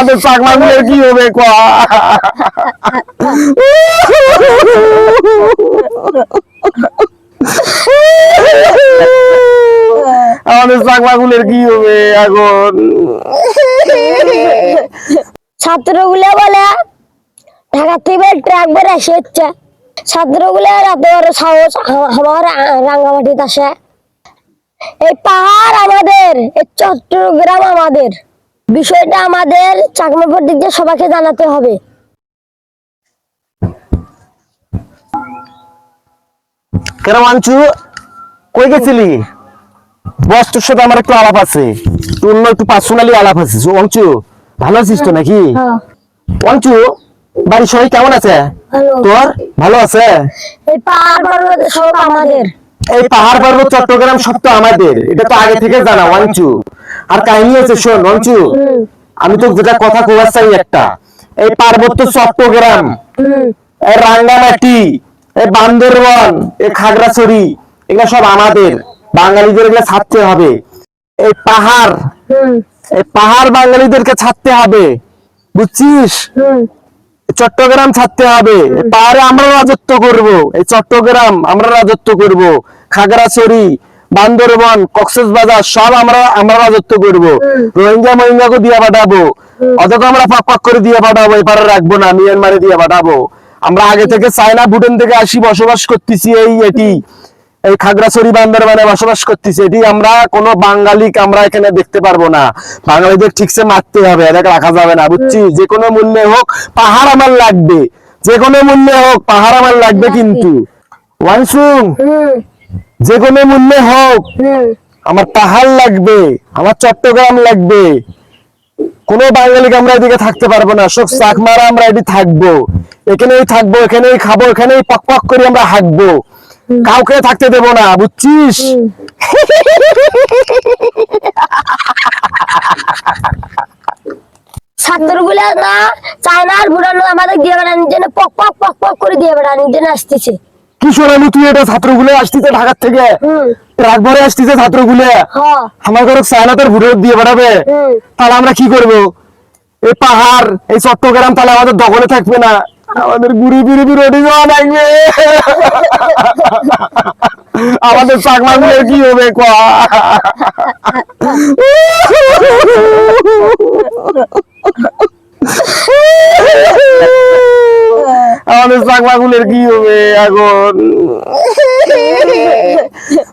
আমাদের চাকমা গুলের কি হবে আমাদের চাকমা গুলের কি হবে এখন? ছাত্রগুলো বলে ঢাকা থেকে ট্রাক এসে হচ্ছে ছাত্রগুলো এত বড় সাহস আমার রাঙ্গামাটিতে আসে। এই পাহাড় আমাদের এই চট্টগ্রাম আমাদের। বিষয়টা আমাদের চাকমাপুর দিক দিয়ে সবাইকে জানাতে হবে। মানছু কই গেছিলি? বস তোর সাথে আমার একটু আলাপ আছে। তোর না একটু পার্সোনালি আলাপ আছে। অঞ্চু ভালো আছিস তো নাকি? হ্যাঁ। অঞ্চু বাড়ির সবাই কেমন আছে? তোর ভালো আছে? এই পাহাড় পর্বত সব আমাদের। এই পাহাড় পর্বত চট্টগ্রাম সব তো আমাদের। এটা তো আগে থেকে জানা অঞ্চু। আর কাহিনী হচ্ছে শোন অঞ্চু আমি তো যেটা কথা কবার চাই একটা। এই পার্বত্য চট্টগ্রাম এই রাঙ্গামাটি এই বান্দরবন এই খাগড়াছড়ি এগুলো সব আমাদের। বাঙালিদের এগুলো ছাড়তে হবে। এই পাহাড় এই পাহাড় বাঙালিদেরকে ছাড়তে হবে। বুঝছিস? চট্টগ্রাম ছাড়তে হবে। পাহাড়ে আমরা রাজত্ব করব। এই চট্টগ্রাম আমরা রাজত্ব করব। খাগড়াছড়ি বান্দরবন কক্সবাজার সব আমরা আমরা রাজত্ব করব। রোহিঙ্গা মহিঙ্গাকে দিয়ে পাঠাবো। অথচ আমরা পাক পাক করে দিয়ে পাঠাবো এপারে রাখব না মিয়ানমারে দিয়ে পাঠাবো। আমরা আগে থেকে চায়না ভুটান থেকে আসি বসবাস করতেছি এই এটি। এই খাগড়াছড়ি বান্দরবানে বসবাস করতেছি এটি। আমরা কোনো বাঙালিকে আমরা এখানে দেখতে পারব না। বাঙালিদের ঠিকসে মারতে হবে এদেরকে রাখা যাবে না বুঝছি যে কোনো মূল্যে হোক পাহাড় আমার লাগবে। যে কোনো মূল্যে হোক পাহাড় আমার লাগবে কিন্তু। ওয়ানসুং যে কোনো মূল্যে হোক। আমার পাহাড় লাগবে আমার চট্টগ্রাম লাগবে। কোনো বাঙালিকে আমরা এদিকে থাকতে পারব না। সব চাকমারা আমরা এটি থাকব। এখানেই থাকব এখানেই খাব এখানেই পক পক করে আমরা হাঁকবো কাউকে থাকতে দেবো না বুঝছিস? ছাত্রগুলো না চায়নার বুড়ানো আমাদের দিয়ে বেড়ানোর জন্য পক পক পক পক করে দিয়ে বেড়ানোর জন্য আসতেছে। কিশোর আমি তুই এটা ছাত্রগুলো আসতেছে ঢাকার থেকে? ভরে আসতেছে ছাত্রগুলো? হ্যাঁ। আমার ঘরে চায়নাতের ভোট দিয়ে বেড়াবে। তাহলে আমরা কি করব? এই পাহাড় এই চট্টগ্রাম তাহলে আমাদের দখলে থাকবে না। আমাদের গুড়ি বিড়ি বিরোধী যাওয়া লাগবে আমাদের চাকমা গুলোর কি হবে কোয়া? আমাদের চাকমাগুলের কি হবে? এখন